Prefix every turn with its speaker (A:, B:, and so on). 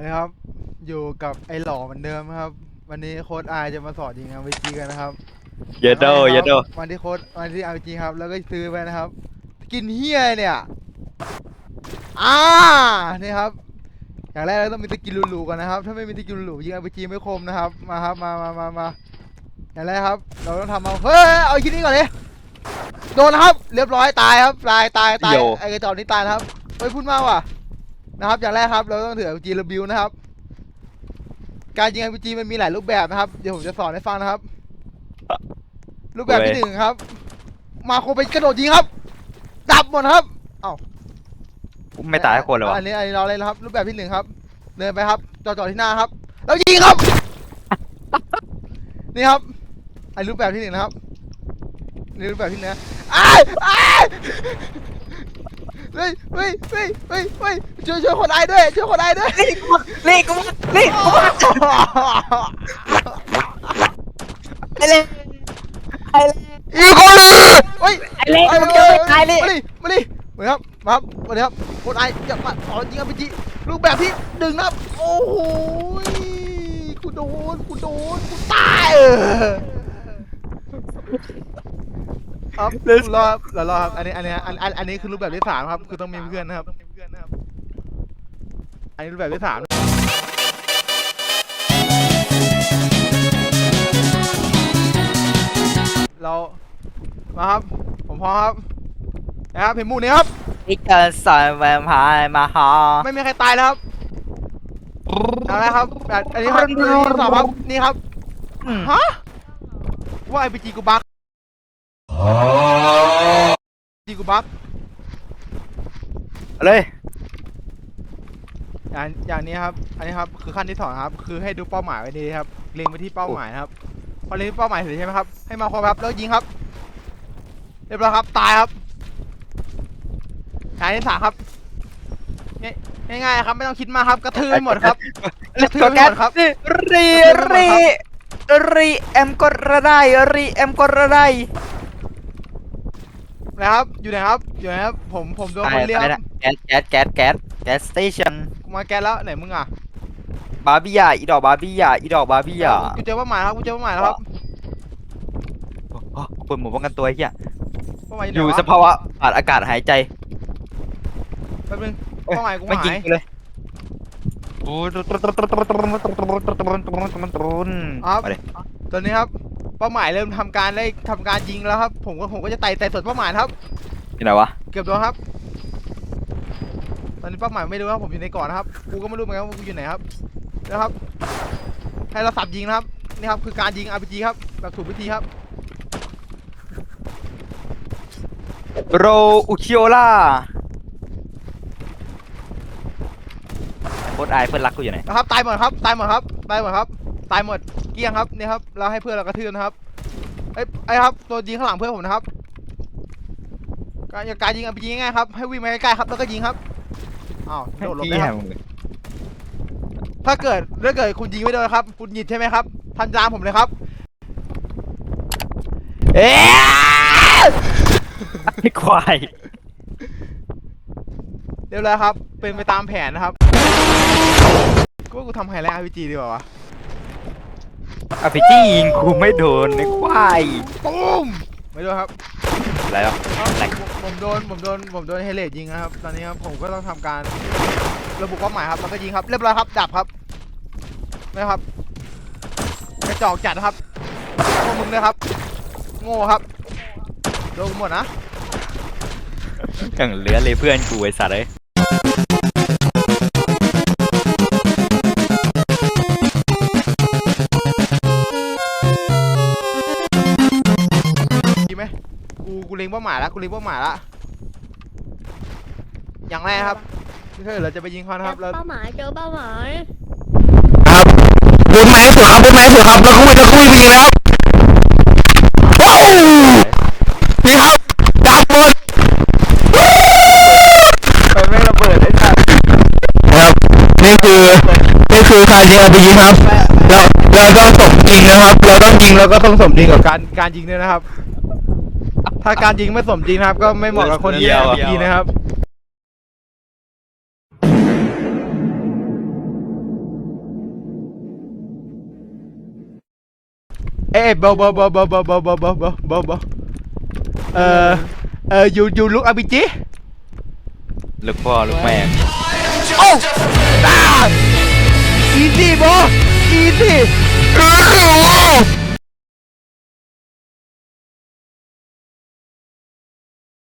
A: วันนี้ครับ อยู่กับไอ้หล่อเหมือนเดิมครับ วันนี้โค้ดอายจะมาสอนยิงอาร์พีจีกันนะครับ
B: เยดโดเยดโด
A: วันที่โค้ดวันที่อาร์พีจีครับ แล้วก็ซื้อไปนะครับ กินเฮียเนี่ยอ่านี่ครับอย่างแรกเราต้องมีสกิลหรูๆก่อนนะครับ ถ้าไม่มีสกิลหรูยิงอาร์พีจีไม่คมนะครับ มาครับมามามามาอย่างแรกครับ เราต้องทำเอาเฮ้ยเอาอีกทีนี้ก่อนเลยโดนนะครับ เรียบร้อยตายครับตายตายตายไอ้กระจอกนี้ตายนะครับเฮ้ยพูดมากว่ะ นะครับ อย่างแรกครับ เราต้องถือ RPG รีวิวนะครับ การยิง RPG มันมีหลายรูปแบบนะครับ เดี๋ยวผมจะสอนให้ฟังนะครับ รูปแบบที่หนึ่งครับ มาโคเป็นกระโดดยิงครับ ดับหมดครับ
B: ไม่ตายให้คนเลยวะ
A: อันนี้อันนี้เราเลยนะครับ รูปแบบที่หนึ่งครับ เดินไปครับจอดจอดที่หน้าครับ แล้วยิงครับ นี่ครับ อันรูปแบบที่หนึ่งนะครับ นี่รูปแบบที่หนึ่งนะอ้ายอ้าย เฮ้ยเฮ้ยเฮ้ยเฮ้ยเฮ้ยช่วยช่วยคนไอ้ด้วยช่วยคนไอ้ด้วย
B: นี่กูนี่กูนี่กูไอเล่ไอเล่
A: อีกคนเลยเฮ้ย
B: ไอเล่มึงจะไม่ตายเลย
A: มาดิมาดิมาครับมาครับมาดิครับคนไอ้จะมาสอนยิงอ p g รูปแบบที่หนึ่งนะครับโอ้โหกูโดนกูโดนกูตายเออ ครับรอครับรอรอครับอันนี้อันนี้อันอันอันนี้คือรูปแบบที่สามครับคือต้องมีเพื่อนนะครับ อันนี้รูปแบบที่สามเรามาครับ ผมพร้อมครับนะครับเห็นหมูนี้ครับ
B: นี่เกินสายแวมพายมาหา
A: ไม่มีใครตายแล้วครับเอาละครับแบบอันนี้ครับอันนี้สอบครับนี่ครับ
B: อืม
A: ฮะว่าไอพีจีกูบัก จีกูบัก
B: เอาเลย
A: อย่างอย่างนี้ครับ อันนี้ครับคือขั้นที่สองครับ คือให้ดูเป้าหมายไว้ดีครับเล็งไปที่เป้าหมายนะครับ พอเล็งที่เป้าหมายเสร็จใช่ไหมครับ ให้มาคมครับแล้วยิงครับ เรียบร้อยครับ ตายครับอย่างที่สามครับง่ายง่ายๆครับไม่ต้องคิดมากครับ กระทืบให้หมดครับ
B: เล็กตัวแก๊สรีรีรีเอ็มกดระได้รีเอ็มกดระได้
A: นะครับ อยู่ไหนครับ อยู่ไหนครับ ผม ผมโดนคนเรียกครับ
B: แก๊สแก๊สแก๊สแก๊สแก๊สสเตชัน
A: กูมาแกนแล้วไหนมึงอะ
B: บาร์บี้ยาอีดอกบาร์บี้ยาอีดอกบาร์บี้ยา
A: กูเจอเป้าหมายครับกูเจอเป้าหมายแล้วครับ
B: เปิดหมูป้องกันตัวเฮีย
A: เป้าหมาย
B: อยู่
A: ไหนวะ
B: สภาวะขาดอากาศหายใจ
A: แป๊บนึงเป้าหมายกู
B: ไม่
A: หา
B: ยิง
A: ย
B: กูเลยมาเลย
A: ตอนนี้ครับ เป้าหมายเริ่มทำการได้ทำการยิงแล้วครับ ผมก็ผมก็จะไต่ไต่สวนเป้าหมายครับ
B: ที่ไหนวะ
A: เกือบโดนครับ ตอนนี้เป้าหมายไม่รู้ครับผมอยู่ในเก่อนนะครับ กูก็ไม่รู้เหมือนกันว่ากูอยู่ไหนครับนะครับ ให้เราสับยิงนะครับ นี่ครับคือการยิง RPG ครับแบบถูกวิธีครับ
B: โรอุคิโอล่าโคตรอายเพื่อนรักกูอยู่ไหน
A: นะครับ ตายหมดครับ ตายหมดครับ ตายหมดครับ ตายหมดเกลี้ยงครับนี่ครับเราให้เพื่อนเรากระทืบนะครับเอ้ยไอ้ครับตัวยิงข้างหลังเพื่อนผมนะครับการการยิง RPG ง่ายๆครับให้วิ่งมาใกล้ๆครับแล้วก็ยิงครับอ้าวโดดหลบได้ครับถ้าเกิดถ้าเกิดคุณยิงไม่โดนครับ คุณหยิดใช่ไหมครับทันจามผมเลยครับ
B: เอ๊ะไอ้ควาย
A: เรียบร้อยครับ เป็นไปตามแผนนะครับกูว่ากูทำไฮไลท์ RPG ดีกว่าวะ
B: อภิจี้ยิงกูไม่โดนไอ้ควาย
A: ปุ้มไม่โดนครับ
B: อะไรวะอะไร
A: ผมผมโดนผมโดนผมโดนเฮเลตยิงนะครับตอนนี้ครับผมก็ต้องทำการระบุเป้าหมายครับแล้วก็ยิงครับเรียบร้อยครับดับครับนะครับกระจอกจัดนะครับพวกมึงนะครับ โง่ครับโดนกูหมดนะ
B: อย่างเหลือเลยเพื่อนกูไอ้สัตว์เลยา
A: หมายแล้วกูเล็งเป้าหมายแล้วอย่างแรกครับถ้าเกิดเราจะไปยิงเขานะครับเรา
C: เป้าหมายเจอเป้าหมาย
B: ครับพูดไหมสุดครับพูดไหมสุดครับแล้วคุยแล้วคุยไปยิงแล้วโอ้นี่ครับดับหมดไปไม่ระเบิดไอ้สัตว์
D: ครับนี่คือนี่คือการยิง RPG ครับเราเราต้องสมจริงนะครับ เราต้องยิงแล้วก็ต้องสมจริงกับ
A: การการยิงด้วยนะครับ ถ้าการยิงไม่สมจริงครับ ก็ไม่เหมาะกับคนเยี่
B: ยมพี
A: นะครับ
B: เอ๊ะ
A: บาเบาเบาเบาเบาเบาเบาเบาเบาเบาเบาเอ่อเอ่อยูยูลุกอาบิจิ
B: ลุกพ่อลุกแม่
A: โอ้ตาอีซี่บออีซี่